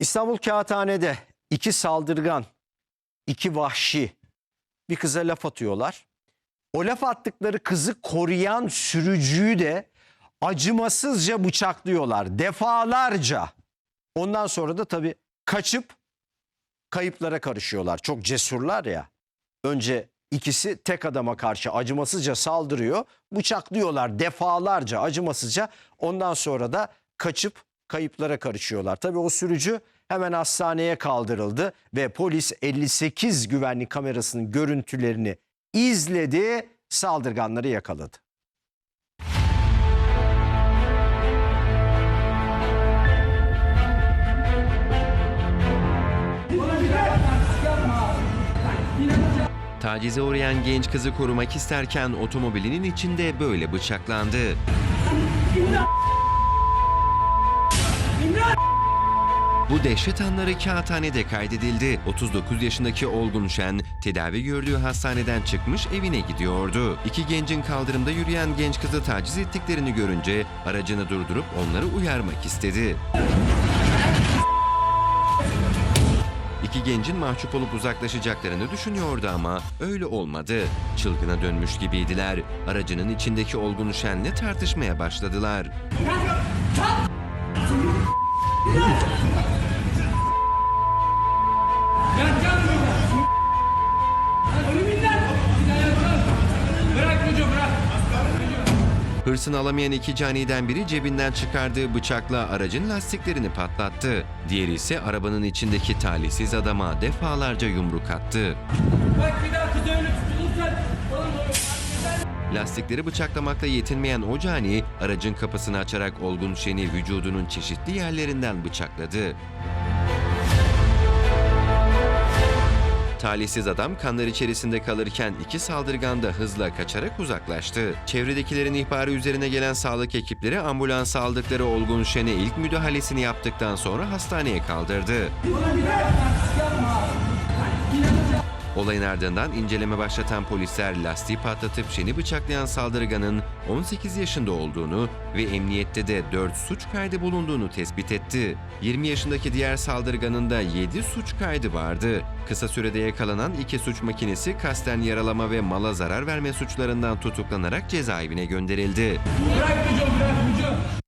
İstanbul Kağıthane'de iki saldırgan, iki vahşi bir kıza laf atıyorlar. O laf attıkları kızı koruyan sürücüyü de acımasızca bıçaklıyorlar defalarca. Ondan sonra da tabii kaçıp kayıplara karışıyorlar. Çok cesurlar ya. Önce ikisi tek adama karşı acımasızca saldırıyor. Bıçaklıyorlar defalarca acımasızca. Ondan sonra da kaçıp kayıplara karışıyorlar. Tabii o sürücü hemen hastaneye kaldırıldı ve polis 58 güvenlik kamerasının görüntülerini izledi, saldırganları yakaladı. Tacize uğrayan genç kızı korumak isterken otomobilinin içinde böyle bıçaklandı. Bu dehşet anları kağıthanede kaydedildi. 39 yaşındaki Olgun Şen tedavi gördüğü hastaneden çıkmış evine gidiyordu. İki gencin kaldırımda yürüyen genç kızı taciz ettiklerini görünce aracını durdurup onları uyarmak istedi. İki gencin mahcup olup uzaklaşacaklarını düşünüyordu ama öyle olmadı. Çılgına dönmüş gibiydiler. Aracının içindeki Olgun Şen'le tartışmaya başladılar. Hırsını alamayan iki caniden biri cebinden çıkardığı bıçakla aracın lastiklerini patlattı. Diğeri ise arabanın içindeki talihsiz adama defalarca yumruk attı. Bak bir daha kız öyle tutulursan. Lastikleri bıçaklamakla yetinmeyen o cani aracın kapısını açarak Olgun Şen'i vücudunun çeşitli yerlerinden bıçakladı. Talihsiz adam kanlar içerisinde kalırken iki saldırgan da hızla kaçarak uzaklaştı. Çevredekilerin ihbarı üzerine gelen sağlık ekipleri ambulans aldıkları Olgun Şen'e ilk müdahalesini yaptıktan sonra hastaneye kaldırdı. Olayın ardından inceleme başlatan polisler lastiği patlatıp Şen'i bıçaklayan saldırganın 18 yaşında olduğunu ve emniyette de 4 suç kaydı bulunduğunu tespit etti. 20 yaşındaki diğer saldırganın da 7 suç kaydı vardı. Kısa sürede yakalanan iki suç makinesi kasten yaralama ve mala zarar verme suçlarından tutuklanarak cezaevine gönderildi. bırak çocuğu bırak çocuğu.